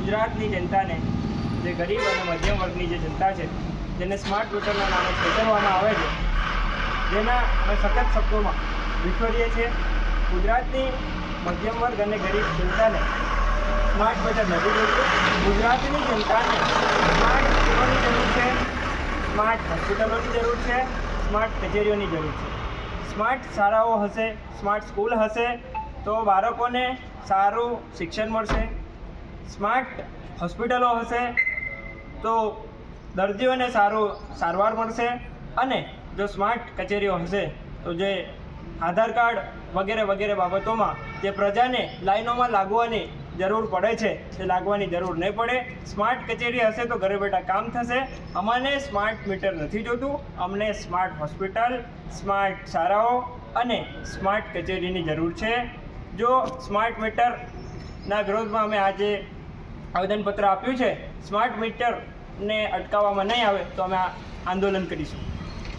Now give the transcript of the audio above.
ગુજરાતની જનતાને, જે ગરીબ અને મધ્યમ વર્ગની જે જનતા છે, જેને સ્માર્ટ મીટરના નામે ખેતરવામાં આવે છે, જેના અમે સખત શબ્દોમાં વિખરીએ છીએ, ગુજરાતની મધ્યમ વર્ગ અને ગરીબ જનતાને સ્માર્ટ મીટર નથી જોઈતું. ગુજરાતની જનતાને સ્માર્ટ સ્કૂલોની જરૂર છે સ્માર્ટ હોસ્પિટલોની જરૂર છે સ્માર્ટ કચેરીઓની જરૂર છે. સ્માર્ટ શાળાઓ હશે સ્માર્ટ સ્કૂલ હશે, તો બાળકોને સારું શિક્ષણ મળશે. સ્માર્ટ હોસ્પિટલો હશે તો દર્દીઓને સારું સારવાર મળશે અને જો સ્માર્ટ કચેરીઓ હશે તો જે આધાર કાર્ડ વગેરે વગેરે બાબતોમાં જે પ્રજાને લાઈનોમાં લાગવાની જરૂર પડે છે, તે લાગવાની જરૂર નહીં પડે. સ્માર્ટ કચેરી હશે તો ઘરે બેઠા કામ થશે. અમને સ્માર્ટ મીટર નથી જોતું. અમને સ્માર્ટ હોસ્પિટલ, સ્માર્ટ શાળાઓ અને સ્માર્ટ કચેરીની જરૂર છે. જો સ્માર્ટ મીટરના વિરોધમાં અમે આજે આવેદનપત્ર આપ્યું છે. સ્માર્ટ મીટરને અટકાવવામાં નહીં આવે તો અમે આંદોલન કરીશું.